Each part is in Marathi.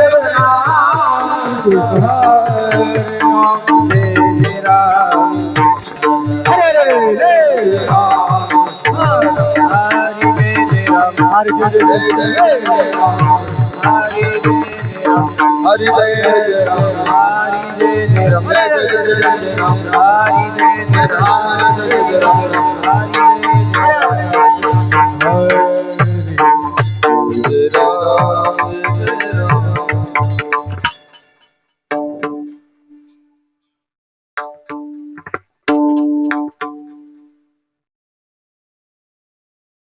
जय जय राम हरि जय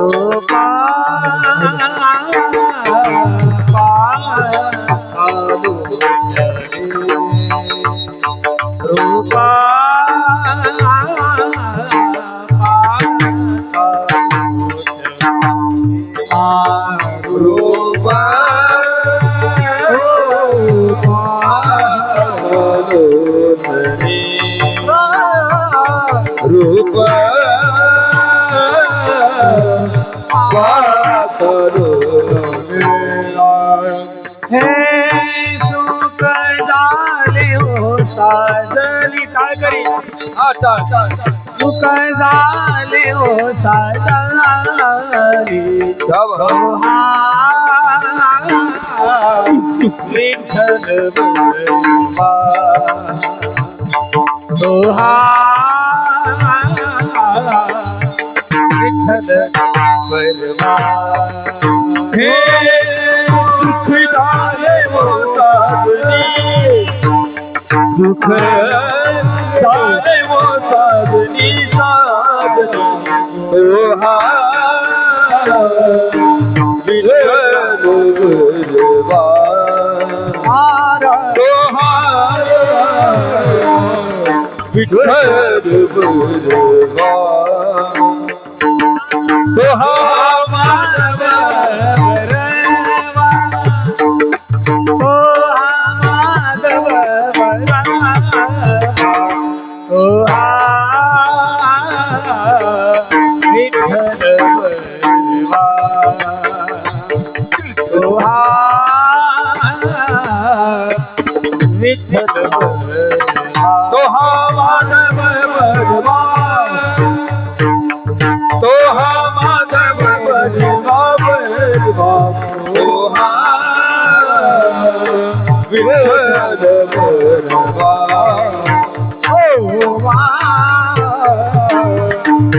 Rupa, Rupa, Rupa, Rupa, Rupa, साजली काय करी सुख झाले हो साजली. विठ्ठल दोहा. विठ्ठल हे साधनी हा विठ्ठल गुरुवा मानव तो हा माधव बडवा तो हा माधव बडवा बडवा तो हा विठ्ठल बडवा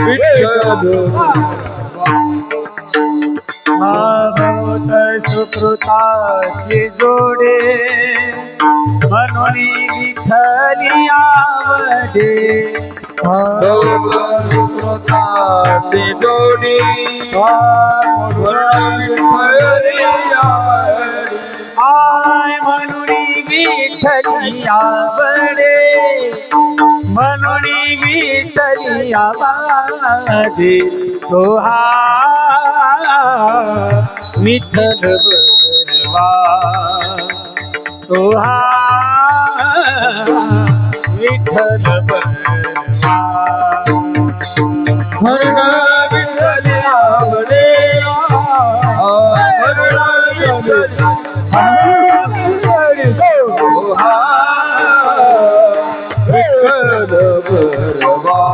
विठ्ठल भागवत सुकृताची जोडे. म्हणून विठ्ठली आवडे. ती जोडी. आय म्हणून विठ्ठली आवडे. म्हणून विठ्ठली आवडे. तो हा विठ्ठल बरवा तो हा विठ्ठल बरवा हरण विठ्ठल आवडे। हरण हा विठ्ठल बरवा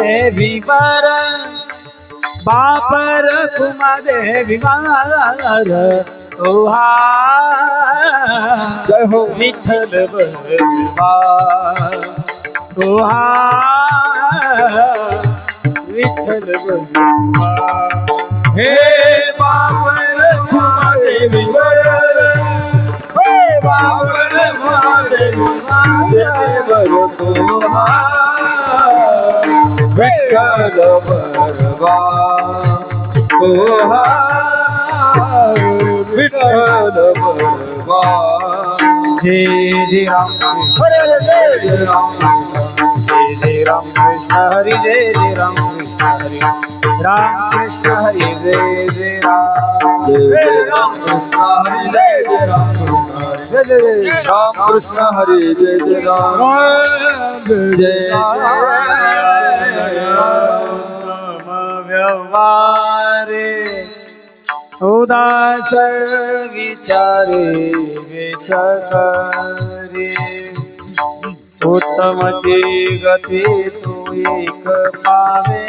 देवी पर बापर कुमा देवी मार ओहा जय हो विठ्ठल बरवा ओहा विठ्ठल बरवा हे बाबर महादेवी वर हे बाबर महादेवी देवर तुहा विठ्ठल बरवा तुहा विठ्ठल बरवा जय जय राम हरे जय जय राम जय जय राम कृष्ण हरी जय जय राम कृष्ण हरी राम कृष्ण हरी जय जय राम जय राम कृष्ण हरे जय जय राम कृष्ण हरे जय जय राम कृष्ण हरे जय जय राम जय जय राम व्यवहारे उदास विचारे विचकरे उत्तमची गती तू एक पावे.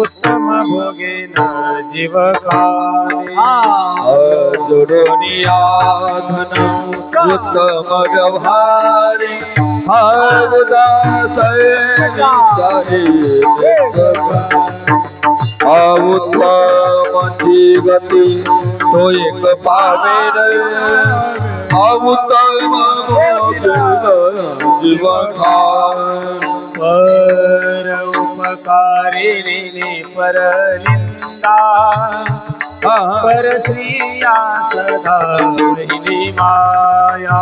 उत्तम भोगेन जीव जोडोनिया धन उत्तम व्यवहारे. उदास उत्तमची गती तो एक पावे उत्तम पर उपकारिणी पर निंदा पर श्रिया सदा पहिली माया।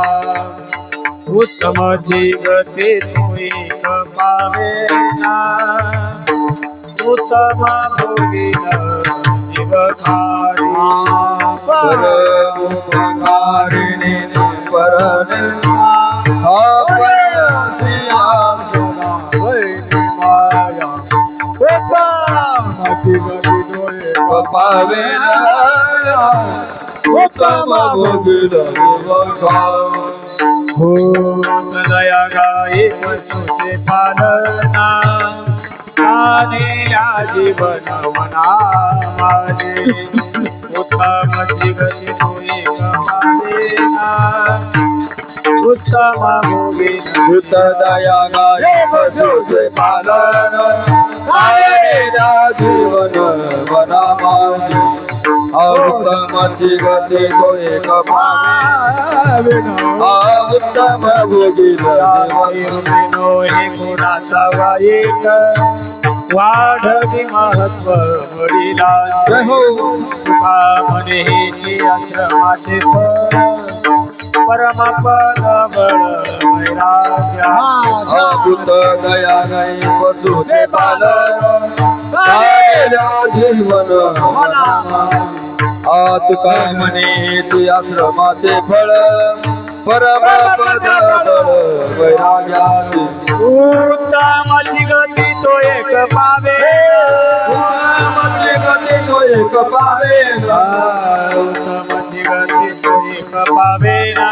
उत्तम जीवते तू एक पावेना ಉತ್ತಮ ಗುರುವಿನ ಶಿವಕಾರಿ ಪರ ಉಪಕಾರಿಣಿ ಪರ ಅಪರ ಶ್ರೀರಾಮ ವೈನಿ ಮಾಯ ಪಾವೇನ ಉತ್ತಮ ಭೋಗಿನ ಶಿವಕಾರಿ ಹೋ ದಯಗಾಯಿ ಪಶು ಪಾಲನಾ कानेल्या जीवन मना माझे उत्तम जीवती तुई कमालेना उत्तम भूत दया गाय पशुचे पालन. जीवन वना माझे उत्तम गती तो एक पावे उत्तम भोगिल नो हे गुणाचा वाईट वाढवी महत्त्व वडिला जय हो. तुका म्हणे हेची आश्रमाचे फळ. परमपद बळ वैराग्या भूत दया गाय पशुचे पालन आयेना जीवन आ तुका म्हणे ते आश्रमाचे फळ. परम पद बळ वैराग्याचे পাবে না উত্তম জীবকে সুখ পাবে না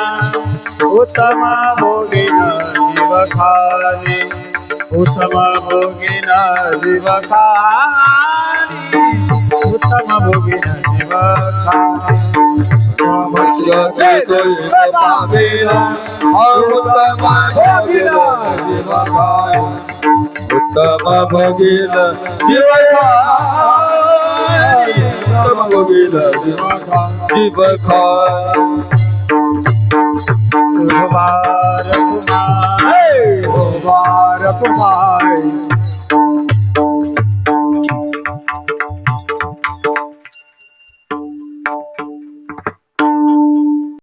উত্তম ভোগিনা জীব খানি উত্তম ভোগিনা জীব খানি উত্তম ভোগিনা জীব খানি সুখ পাবে না উত্তম ভোগিনা জীব খানি उत्तम भोगील उत्तम भोगील जीव खुमार कुमार कुमार कुमार।